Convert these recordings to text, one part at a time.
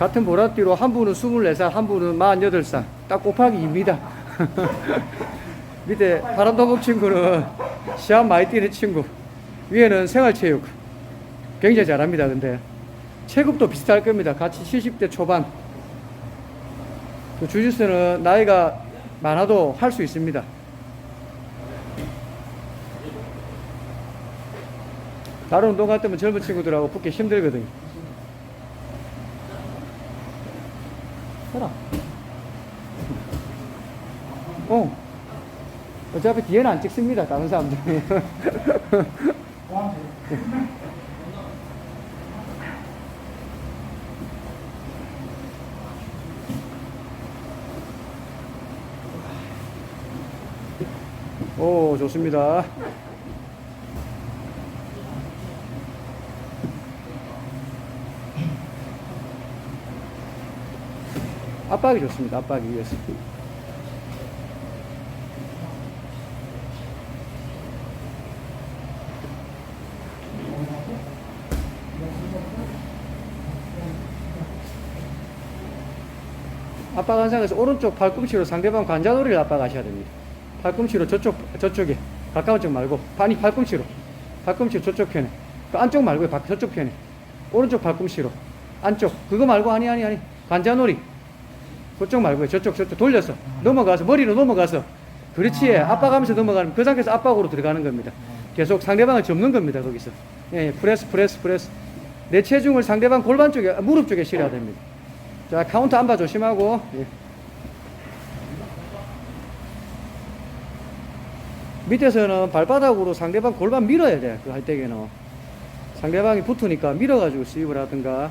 같은 보라띠로 한 분은 24살, 한 분은 48살. 딱 곱하기 2입니다. 밑에 파란도복 친구는 시합 많이 뛰는 친구. 위에는 생활체육. 굉장히 잘합니다, 근데. 체급도 비슷할 겁니다. 같이 70대 초반. 그 주짓수는 나이가 많아도 할 수 있습니다. 다른 운동 갈 때면 젊은 친구들하고 붙기 힘들거든요. 해라. 어. 어차피 뒤에는 안 찍습니다. 다른 사람들. 오, 좋습니다. 압박이 좋습니다. 압박이 위해서. 압박 한상에서 오른쪽 팔꿈치로 상대방 관자놀이를 압박하셔야 됩니다. 팔꿈치로 저쪽 저쪽에 가까운 쪽 말고 아니 팔꿈치로 팔꿈치 저쪽 편에 그 안쪽 말고 요 저쪽 편에 오른쪽 팔꿈치로 안쪽 그거 말고 아니 아니 아니 관자놀이 그쪽 말고 저쪽 저쪽 돌려서 넘어가서 머리로 넘어가서 그렇지 압박하면서 넘어가는 그 상태에서 압박으로 들어가는 겁니다. 계속 상대방을 접는 겁니다 거기서 예, 예, 프레스 프레스 프레스 내 체중을 상대방 골반 쪽에 무릎 쪽에 실어야 됩니다. 자 카운트 안봐 조심하고 예. 밑에서는 발바닥으로 상대방 골반 밀어야 돼. 그 할 때에는. 상대방이 붙으니까 밀어가지고 스윕을 하든가.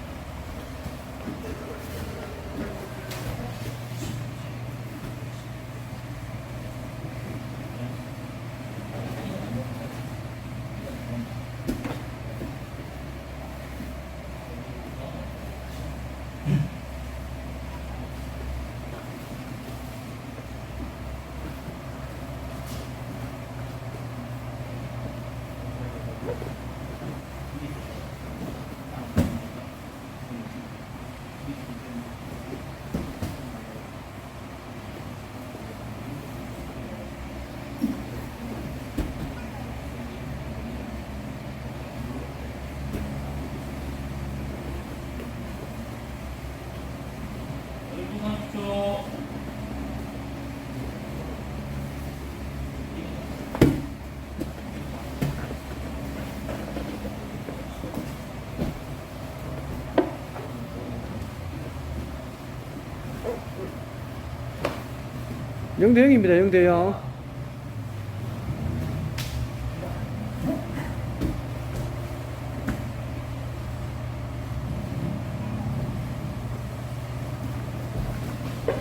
영대 0입니다. 0대 0.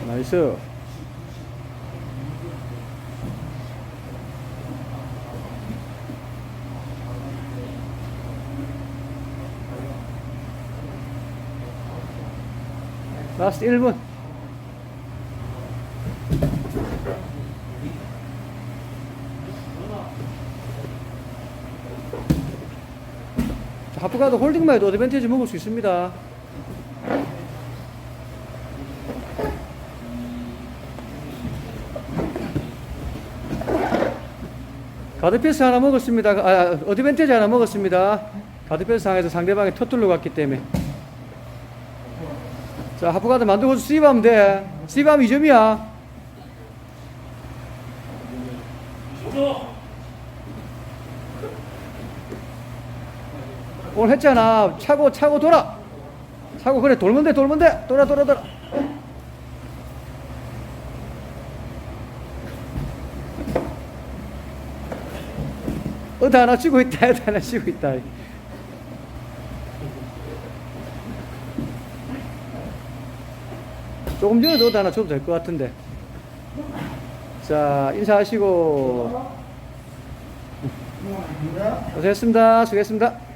나이스. 라스트 1분. 하프가드 홀딩만 해도 어드밴티지 먹을 수 있습니다. 가드 패스 하나 먹었습니다. 아, 어드밴티지 하나 먹었습니다. 가드 패스 상에서 상대방이 터틀로 갔기 때문에. 자, 하프가드 만들고 스입하면 돼. 스입하면 2점이야. 오늘 했잖아. 차고, 차고 돌아. 차고, 그래. 돌면 돼, 돌면 돼. 돌아, 돌아, 돌아. 어디 하나 치고 있다, 어디 하나 치고 있다. 조금 전에도 어디 하나 줘도 될 것 같은데. 자, 인사하시고. 고생했습니다. 수고했습니다.